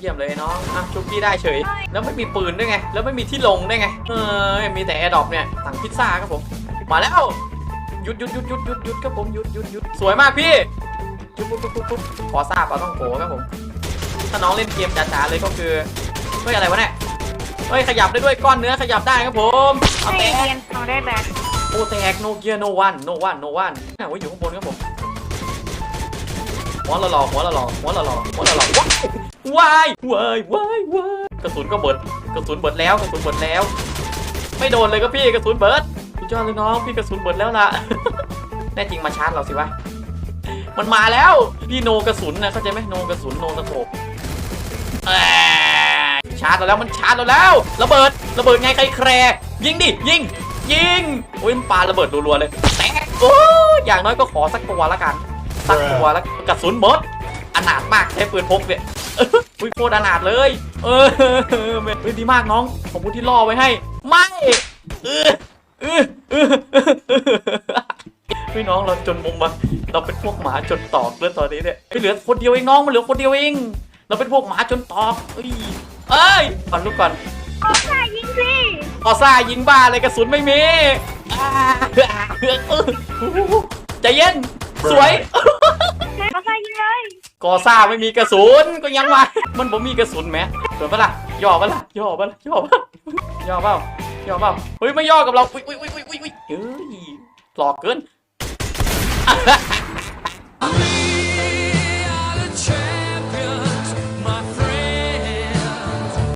เยี่ยมเลยน้องอะชุบพี่ได้เฉย แล้วไม่มีปืนด้วยไง แล้วไม่มีที่ลงด้วยไง เออมีแต่แอร์ดรอปเนี่ยสั่งพิซซ่าครับผม มาแล้วหยุดหยุดหยุดหยุดหยุดหยุดครับผมหยุดหยุดหยุดสวยมากพี่ปุ๊บปุ๊บปุ๊บปุ๊บขอทราบเอาต้องโผครับผม ถ้าน้องเล่นเกมจ๋าๆเลยก็คือเฮ้ยอะไรวะเนี่ยเฮ้ยขยับได้ด้วยก้อนเนื้อขยับได้ครับผมเอาให้แตกเรียนเอาได้แบบโอ้แตกโนเกียโนวันโนวันโนวันน่าไว้อยู่ข้างบนครับผม หัวละหล่อหัวละหล่อหัวละหล่อหัวละหล่อว้ายวายวายวายกระสุนก็เบิดกระสุนเบิดแล้วกระสุนเบิดแล้ว ไม่โดนเลยก็พี่กระสุนเบิดสุดยอดเลยน้องพี่กระสุนเบิดแล้วล่ะแน่จริงมาชาร์จเราสิวะมันมาแล้วพี่โนกระสุนนะเข้าใจไหมโนกระสุนโนกระโถกแอะชาร์จเราแล้วมันชาร์จเราแล้วระเบิดระเบิดไงใครแคร์ ยิงดิยิงยิงโอ้ยมันปาระเบิดรัวๆเลยแตกโอ้ยอย่างน้อยก็ขอสักตัวละกัน สักตัวแล้วกระสุนหมดอนาถมากใช้ปืนพกเนี่ยอุ้ยโคตรอนาถเลย เออเฮ้ยดีมากน้องขอบคุณที่ล่อไว้ให้ ไม่เออเออเออพี่น้องเราจนมุมมาเราเป็นพวกหมาจนตอกเลยตอนนี้เนี่ยไม่เหลือคนเดียวเองน้องมันเหลือคนเดียวเอง เราเป็นพวกหมาจนตอกเอ้ยเอ้ยก่อนลูกก่อนก็ใส่ยิงสิกอซ่ายิงบ้าเลยกระสุนไม่มีอ่าใจเย็น สวยก็ใส่ยิงเลยกอซ่าไม่มีกระสุนก็ยังมามันบ่มีกระสุนแหมสวยปะล่ะย่อปะล่ะย่อปะล่ะย่อปะย่อเปล่าย่อเปล่าเฮ้ยไม่ย่อกับเราอุ้ยอุ้ยอุ้ยอุ้ยอุ้ยเอ้ยหลอกเกิน